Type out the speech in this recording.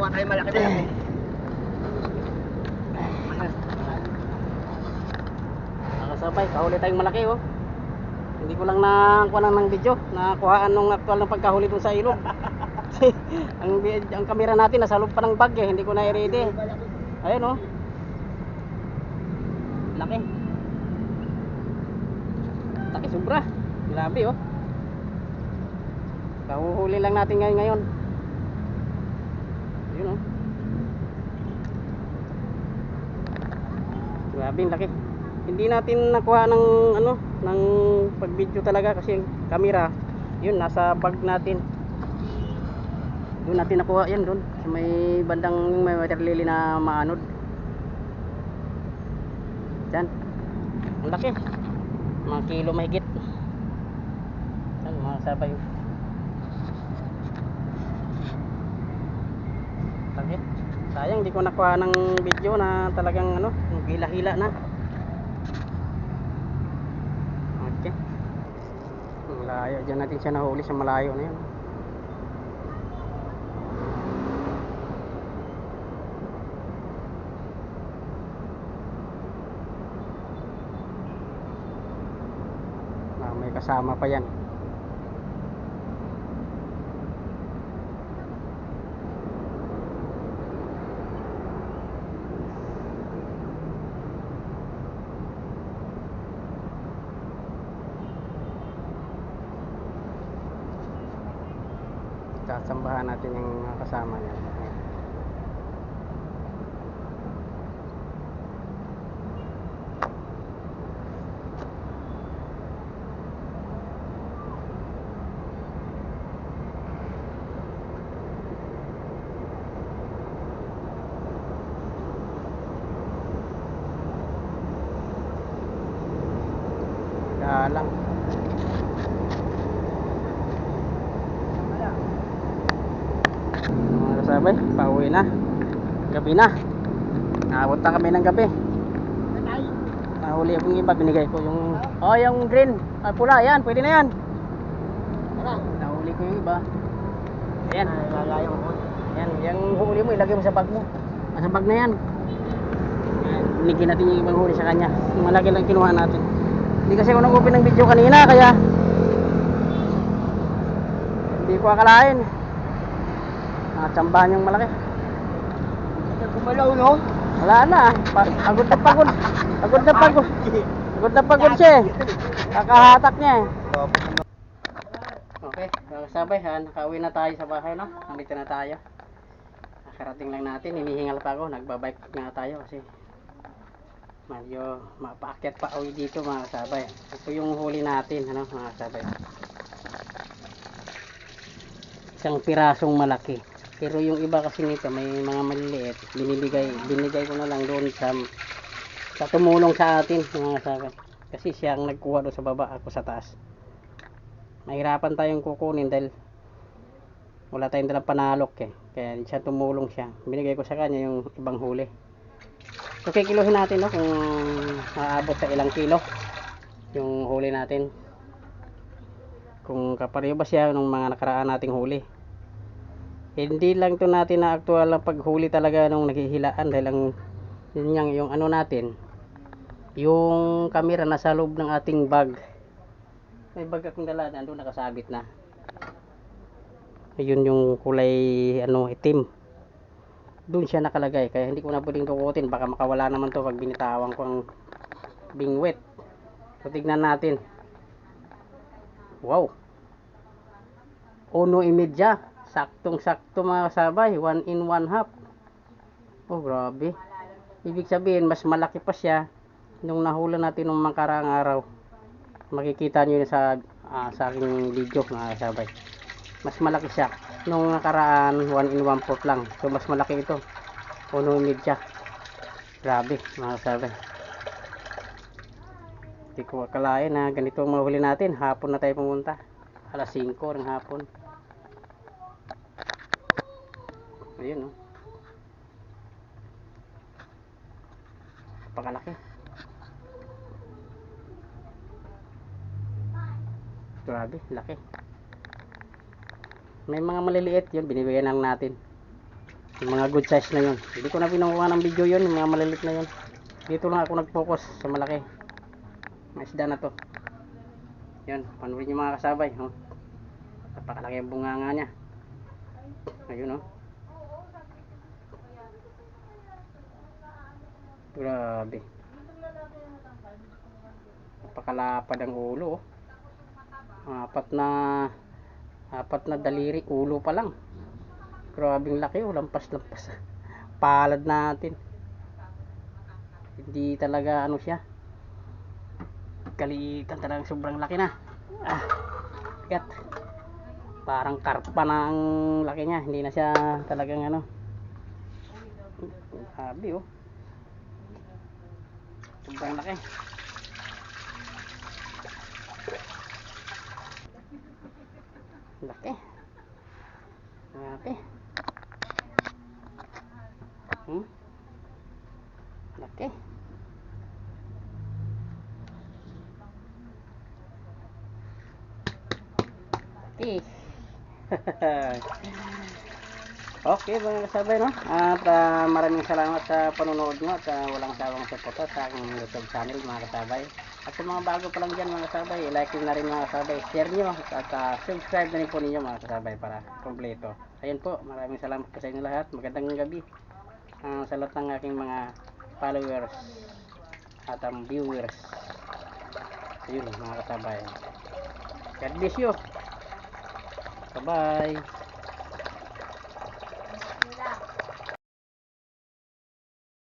Nakakuha tayo malaki malaki. Nakasabay, kahuli tayong malaki oh. Hindi ko lang nakuha ng video, nakuhaan nung aktual ng pagkahuli dun sa ilog. ang ang kamera natin nasa loob pa ng bag eh, hindi ko na i-ready. Ayun oh. Laki. Laki sobra. Grabe oh. Kahuhuli lang natin ngayon ngayon. Ayun oh. Grabe, laki. Hindi natin nakuha ng ano, ng pag-video talaga kasi camera, yun nasa bag natin. Doon natin nakuha yan doon sa may bandang may water lily na maanod. Yan. Ang laki. Mga kilo mahigit. Yan, mga sabay. Laki. Sayang di ko nakuha ng video na talagang ano, hila-hila na. Okay. Malayo dyan natin siya nahuli sa malayo na yan. Ah, may kasama pa yan. Sasambahan natin yung mga kasama niya. Galang. Kasabay, pauwi na. Gabi na. Naabot na kami ng gabi. Nahuli akong iba, binigay ko yung... Oh, yung green. Ay, pula, yan. Pwede na yan. Nahuli ko yung iba. Ayan. Yan, yung huli mo, ilagay mo sa bag mo. Ah, sa bag na yan. Yan, Binigyan natin yung ibang huli sa kanya. Yung malaki lang kinuha natin. Hindi kasi ako nag-open ng video kanina, kaya... Hindi ko akalain. Nakatsambahan yung malaki. Kumalaw no? Wala na. Pa pagod na pagod. Pagod na pagod. Pagod na pagod siya eh. Kakahatak niya eh. Okay, mga kasabay ha, nakauwi na tayo sa bahay no. Nandito na tayo. Nakarating lang natin, hinihingal pa ako, nagbabike nga tayo kasi medyo mapaakyat pa uwi dito mga kasabay. Ito yung huli natin, ano mga kasabay. Isang pirasong malaki. Pero yung iba kasi nito may mga maliliit, binibigay, binigay ko na lang doon sa sa tumulong sa atin mga kasabay. Kasi siya ang nagkuha doon sa baba, ako sa taas nahirapan tayong kukunin dahil wala tayong dalang panalok eh. Kaya siya tumulong siya. Binigay ko sa kanya yung ibang huli. So kikiluhin natin no kung aabot sa ilang kilo yung huli natin. Kung kapareho ba siya ng mga nakaraan nating huli. Hindi lang to natin na aktual ang paghuli talaga nung naghihilaan dahil ang yun yang yung ano natin yung camera nasa loob ng ating bag may bag akong dala, nandun nakasabit na. Ayun yung kulay ano itim. Doon siya nakalagay kaya hindi ko na pwedeng dukutin baka makawala naman to pag binitawan ko ang bingwet. So tignan natin. Wow. Uno imedya. Saktong sakto mga kasabay. One in one half. Oh grabe. Ibig sabihin mas malaki pa siya nung nahula natin nung makaraang araw. Makikita nyo sa ah, sa aking video mga kasabay. Mas malaki siya nung nakaraan 1 in 1 fourth lang. So mas malaki ito. Puno media. Grabe mga kasabay. Hindi ko akalain na ganito mahuli natin. Hapon na tayo pumunta. Alas 5 ng hapon ayun no pakalaki Grabe, laki. May mga maliliit yun, binibigyan lang natin. Yung mga good size na yun. Hindi ko na pinukuha ng video yun, yung mga maliliit na yun. Dito lang ako nag-focus sa malaki. Mga isda na to. Yun, panoorin nyo mga kasabay. Oh. Napakalaki ang bunganga niya. Ayun oh. Grabe. Napakalapad ang ulo oh. Apat na apat na daliri ulo pa lang. Grabing laki oh, lampas-lampas. Palad natin. Hindi talaga ano siya. Kalitan talagang sobrang laki na. Ah. Gat. Parang karpa na ang laki niya. Hindi na siya talagang ano. Grabe oh. Sobrang laki. Laki. Laki. Hmm? Laki. Laki. okay mga kasabay no? At ah, maraming salamat sa panonood nyo at ah, walang sawang suporta sa aking YouTube channel mga kasabay. At sa mga bago pa lang dyan mga kasabay like na rin mga kasabay. Share nyo at ah, subscribe na rin po ninyo mga kasabay para kompleto. Ayun po maraming salamat po sa inyo lahat. Magandang gabi Ah, sa lahat ng aking mga followers at ang viewers. Ayun mga kasabay. God bless you. Bye bye